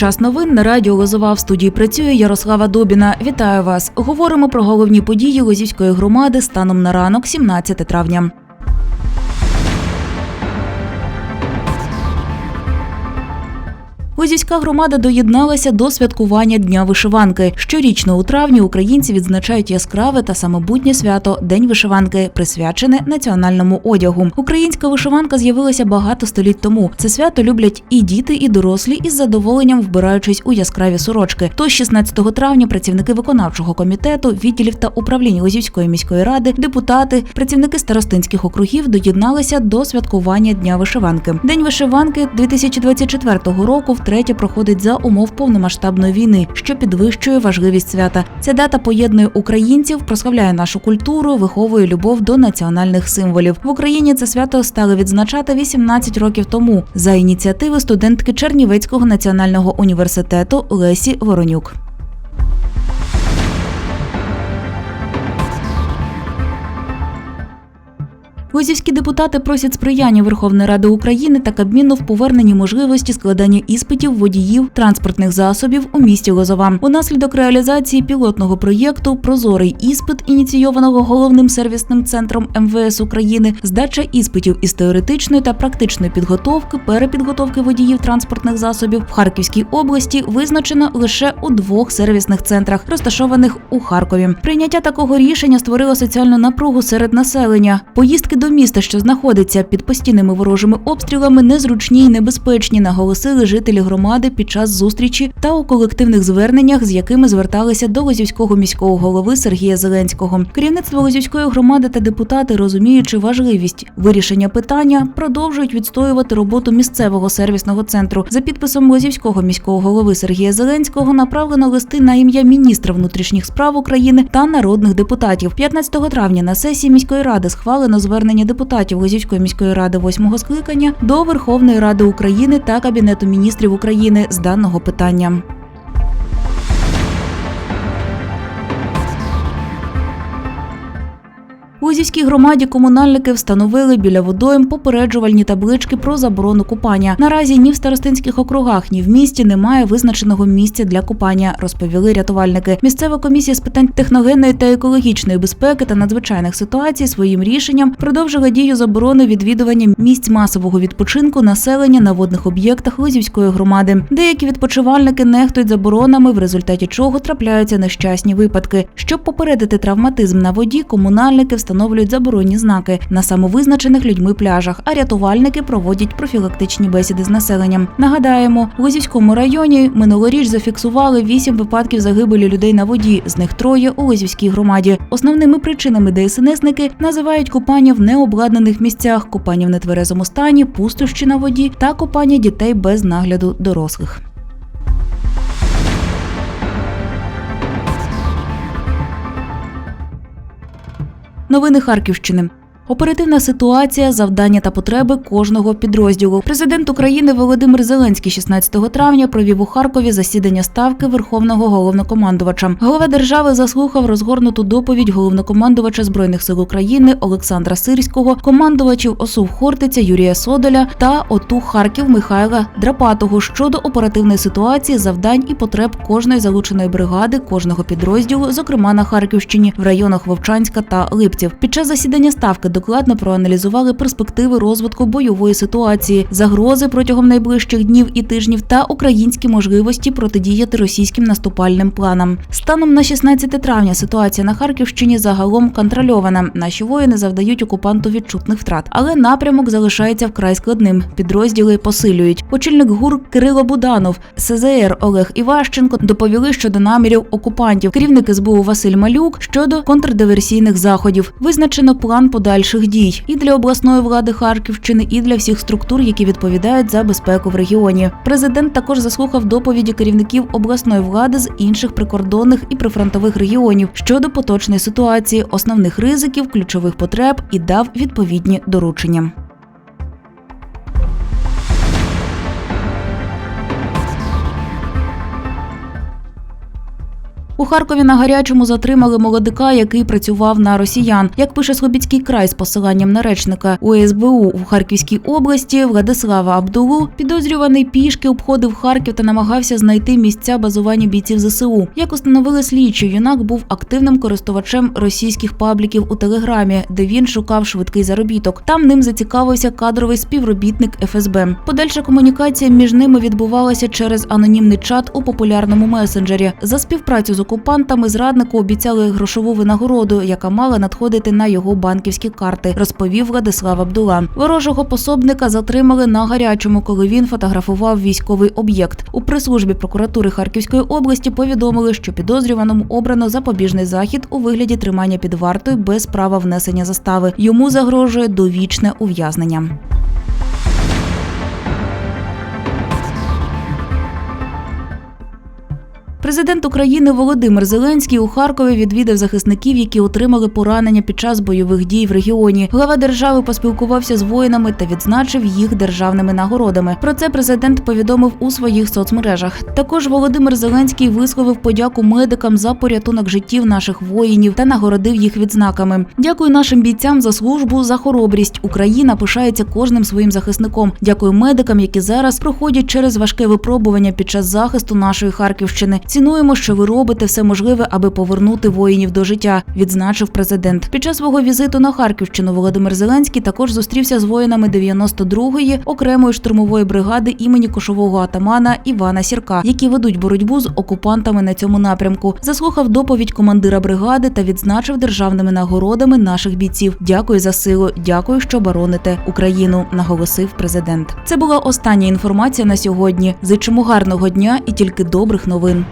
Час новин на радіо Лозова в студії працює Ярослава Добіна. Вітаю вас. Говоримо про головні події Лозівської громади станом на ранок, 17 травня. Лозівська громада доєдналася до святкування Дня вишиванки. Щорічно у травні українці відзначають яскраве та самобутнє свято День вишиванки, присвячене національному одягу. Українська вишиванка з'явилася багато століть тому. Це свято люблять і діти, і дорослі із задоволенням вбираючись у яскраві сорочки. Тож 16 травня працівники виконавчого комітету, відділів та управлінь Лозівської міської ради, депутати, працівники старостинських округів доєдналися до святкування Дня вишиванки. День вишиванки 2024 року втретє проходить за умов повномасштабної війни, що підвищує важливість свята. Ця дата поєднує українців, прославляє нашу культуру, виховує любов до національних символів. В Україні це свято стали відзначати 18 років тому за ініціативи студентки Чернівецького національного університету Лесі Воронюк. Лозівські депутати просять сприяння Верховної Ради України та Кабміну в поверненні можливості складання іспитів водіїв транспортних засобів у місті Лозова. Унаслідок реалізації пілотного проєкту Прозорий іспит, ініційованого головним сервісним центром МВС України, здача іспитів із теоретичної та практичної підготовки, перепідготовки водіїв транспортних засобів в Харківській області визначено лише у двох сервісних центрах, розташованих у Харкові. Прийняття такого рішення створило соціальну напругу серед населення. Поїздки до міста, що знаходиться під постійними ворожими обстрілами, незручні й небезпечні, наголосили жителі громади під час зустрічі та у колективних зверненнях, з якими зверталися до Лозівського міського голови Сергія Зеленського. Керівництво Лозівської громади та депутати, розуміючи важливість вирішення питання, продовжують відстоювати роботу місцевого сервісного центру. За підписом Лозівського міського голови Сергія Зеленського направлено листи на ім'я міністра внутрішніх справ України та народних депутатів. 15 травня на сесії міської ради схвалено звернення депутатів Лозівської міської ради восьмого скликання до Верховної Ради України та Кабінету міністрів України з даного питання. У Лозівській громаді комунальники встановили біля водойм попереджувальні таблички про заборону купання. Наразі ні в старостинських округах, ні в місті немає визначеного місця для купання, розповіли рятувальники. Місцева комісія з питань техногенної та екологічної безпеки та надзвичайних ситуацій своїм рішенням продовжила дію заборони відвідування місць масового відпочинку населення на водних об'єктах Лозівської громади. Деякі відпочивальники нехтують заборонами, в результаті чого трапляються нещасні випадки. Щоб попередити травматизм на воді, комунальники встановлюють заборонні знаки на самовизначених людьми пляжах, а рятувальники проводять профілактичні бесіди з населенням. Нагадаємо, у Лозівському районі минулоріч зафіксували вісім випадків загибелі людей на воді, з них троє у Лозівській громаді. Основними причинами ДСНСники називають купання в необладнаних місцях, купання в нетверезому стані, пустощі на воді та купання дітей без нагляду дорослих. Новини Харківщини. Оперативна ситуація, завдання та потреби кожного підрозділу. Президент України Володимир Зеленський 16 травня провів у Харкові засідання ставки Верховного головнокомандувача. Голова держави заслухав розгорнуту доповідь головнокомандувача збройних сил України Олександра Сирського, командувачів ОСУ Хортиця Юрія Содоля та ОТУ Харків Михайла Драпатого щодо оперативної ситуації, завдань і потреб кожної залученої бригади, кожного підрозділу, зокрема на Харківщині, в районах Вовчанська та Липців. Під час засідання ставки докладно проаналізували перспективи розвитку бойової ситуації, загрози протягом найближчих днів і тижнів та українські можливості протидіяти російським наступальним планам. Станом на 16 травня ситуація на Харківщині загалом контрольована. Наші воїни завдають окупанту відчутних втрат, але напрямок залишається вкрай складним. Підрозділи посилюють. Очільник ГУР Кирило Буданов, СЗР Олег Іващенко доповіли щодо намірів окупантів. Керівник СБУ Василь Малюк щодо контрдиверсійних заходів. Визначено план подальших дій і для обласної влади Харківщини, і для всіх структур, які відповідають за безпеку в регіоні. Президент також заслухав доповіді керівників обласної влади з інших прикордонних і прифронтових регіонів щодо поточної ситуації, основних ризиків, ключових потреб і дав відповідні доручення. У Харкові на гарячому затримали молодика, який працював на росіян. Як пише Слобідський край з посиланням на речника УСБУ у Харківській області Владислава Абдулу, підозрюваний пішки обходив Харків та намагався знайти місця базування бійців ЗСУ. Як установили слідчі, юнак був активним користувачем російських пабліків у Телеграмі, де він шукав швидкий заробіток. Там ним зацікавився кадровий співробітник ФСБ. Подальша комунікація між ними відбувалася через анонімний чат у популярному месенджері. За співпрацю з окупантами зраднику обіцяли грошову винагороду, яка мала надходити на його банківські карти, розповів Владислав Абдула. Ворожого пособника затримали на гарячому, коли він фотографував військовий об'єкт. У прес-службі прокуратури Харківської області повідомили, що підозрюваному обрано запобіжний захід у вигляді тримання під вартою без права внесення застави. Йому загрожує довічне ув'язнення. Президент України Володимир Зеленський у Харкові відвідав захисників, які отримали поранення під час бойових дій в регіоні. Глава держави поспілкувався з воїнами та відзначив їх державними нагородами. Про це президент повідомив у своїх соцмережах. Також Володимир Зеленський висловив подяку медикам за порятунок життів наших воїнів та нагородив їх відзнаками. Дякую нашим бійцям за службу, за хоробрість. Україна пишається кожним своїм захисником. Дякую медикам, які зараз проходять через важке випробування під час захисту нашої Харківщини. Цінуємо, що ви робите все можливе, аби повернути воїнів до життя, відзначив президент. Під час свого візиту на Харківщину Володимир Зеленський також зустрівся з воїнами 92-ї окремої штурмової бригади імені кошового атамана Івана Сірка, які ведуть боротьбу з окупантами на цьому напрямку. Заслухав доповідь командира бригади та відзначив державними нагородами наших бійців. Дякую за силу, дякую, що бороните Україну, наголосив президент. Це була остання інформація на сьогодні. Зичимо гарного дня і тільки добрих новин.